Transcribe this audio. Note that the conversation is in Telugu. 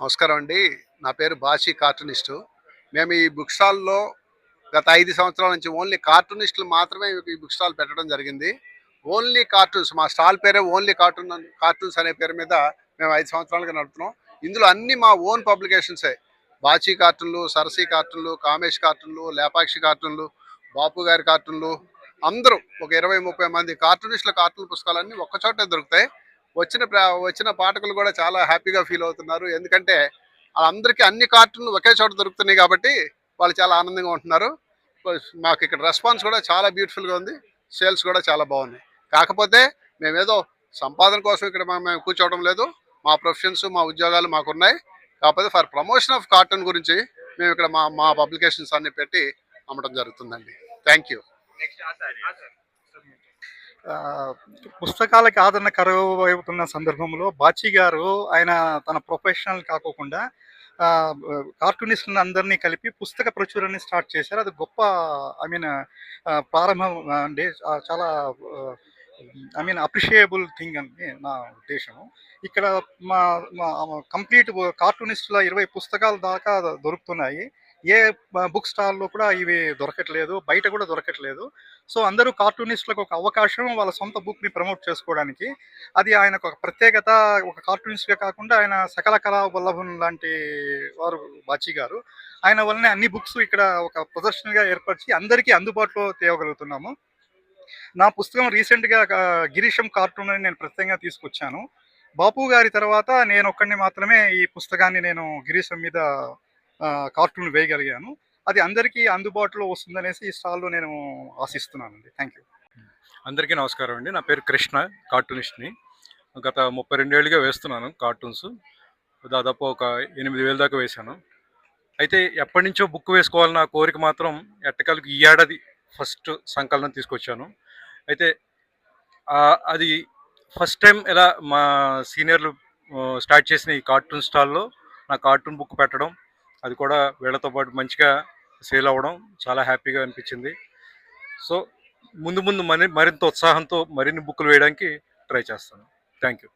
నమస్కారం అండి. నా పేరు బాషీ కార్టూనిస్టు. మేము ఈ బుక్ స్టాల్లో గత ఐదు సంవత్సరాల నుంచి ఓన్లీ కార్టూనిస్టులు మాత్రమే ఈ బుక్ స్టాల్ పెట్టడం జరిగింది. ఓన్లీ కార్టూన్స్ మా స్టాల్ పేరే ఓన్లీ కార్టూన్ కార్టూన్స్ అనే పేరు మీద మేము ఐదు సంవత్సరాలుగా నడుపుతున్నాం. ఇందులో అన్ని మా ఓన్ పబ్లికేషన్సే. బాచీ కార్టూన్లు సరసీ కార్టూన్లు కామేష్ కార్టూన్లు లేపాక్షి కార్టూన్లు బాపు గారి కార్టూన్లు అందరూ ఒక ఇరవై ముప్పై మంది కార్టూనిస్టుల కార్టూన్ పుస్తకాలన్నీ ఒక్కచోటే దొరుకుతాయి. వచ్చిన వచ్చిన పాఠకులు కూడా చాలా హ్యాపీగా ఫీల్ అవుతున్నారు. ఎందుకంటే వాళ్ళందరికీ అన్ని కార్టూన్లు ఒకే చోట దొరుకుతున్నాయి కాబట్టి వాళ్ళు చాలా ఆనందంగా ఉంటున్నారు. మాకు ఇక్కడ రెస్పాన్స్ కూడా చాలా బ్యూటిఫుల్గా ఉంది. సేల్స్ కూడా చాలా బాగున్నాయి. కాకపోతే మేమేదో సంపాదన కోసం ఇక్కడ మేము కూర్చోవడం లేదు. మా ప్రొఫెషన్స్ మా ఉద్యోగాలు మాకున్నాయి. కాకపోతే ఫర్ ప్రమోషన్ ఆఫ్ కార్టూన్ గురించి మేము ఇక్కడ మా మా పబ్లికేషన్స్ అన్ని పెట్టి అమ్మడం జరుగుతుందండి. Thank you. పుస్తకాలకు ఆదరణ కరువు అవుతున్న సందర్భంలో బాచి గారు ఆయన తన ప్రొఫెషనల్ కాకోకుండా ఆ, కార్టూనిస్టులను అందరినీ కలిపి పుస్తక ప్రచురణని స్టార్ట్ చేశారు. అది గొప్ప ఐ మీన్ ప్రారంభం అండి చాలా ఐ మీన్ అప్రిషియబుల్ థింగ్ అని నా ఉద్దేశము. ఇక్కడ మా కంప్లీట్ కార్టూనిస్టుల ఇరవై పుస్తకాల దాకా దొరుకుతున్నాయి. ఏ బుక్ స్టాల్లో కూడా ఇవి దొరకట్లేదు బయట కూడా దొరకట్లేదు. సో అందరూ కార్టూనిస్టులకు ఒక అవకాశం వాళ్ళ సొంత బుక్ని ప్రమోట్ చేసుకోవడానికి. అది ఆయనకు ఒక ప్రత్యేకత ఒక కార్టూనిస్ట్గా కాకుండా ఆయన సకల కళా వల్లభన్ లాంటి వారు బాచి గారు. ఆయన వల్లనే అన్ని బుక్స్ ఇక్కడ ఒక ప్రదర్శనగా ఏర్పరిచి అందరికీ అందుబాటులో తేవగలుగుతున్నాము. నా పుస్తకం రీసెంట్గా గిరీశం కార్టూన్ అని నేను ప్రత్యేకంగా తీసుకొచ్చాను. బాపు గారి తర్వాత నేను ఒక్కడిని మాత్రమే ఈ పుస్తకాన్ని నేను గిరీశం మీద కార్టూన్ వేయగలిగాను. అది అందరికీ అందుబాటులో వస్తుందనేసి ఈ స్టాల్లో నేను ఆశిస్తున్నానండి. Thank you. అందరికీ నమస్కారం అండి. నా పేరు కృష్ణ కార్టూనిస్ట్ని. గత ముప్పై రెండేళ్ళుగా వేస్తున్నాను కార్టూన్స్. దాదాపు ఒక ఎనిమిది వేల దాకా వేశాను. అయితే ఎప్పటి నుంచో బుక్ వేసుకోవాలన్న కోరిక మాత్రం ఎట్టకాలకు ఈ ఏడాది ఫస్ట్ సంకలనం తీసుకొచ్చాను. అయితే అది ఫస్ట్ టైం ఎలా మా సీనియర్లు స్టార్ట్ చేసిన ఈ కార్టూన్ స్టాల్లో నా కార్టూన్ బుక్ పెట్టడం అది కూడా వీళ్ళతో పాటు మంచిగా సేల్ అవ్వడం చాలా హ్యాపీగా అనిపించింది. సో ముందు ముందు మరి మరింత ఉత్సాహంతో మరిన్ని బుక్కులు వేయడానికి ట్రై చేస్తాను. Thank you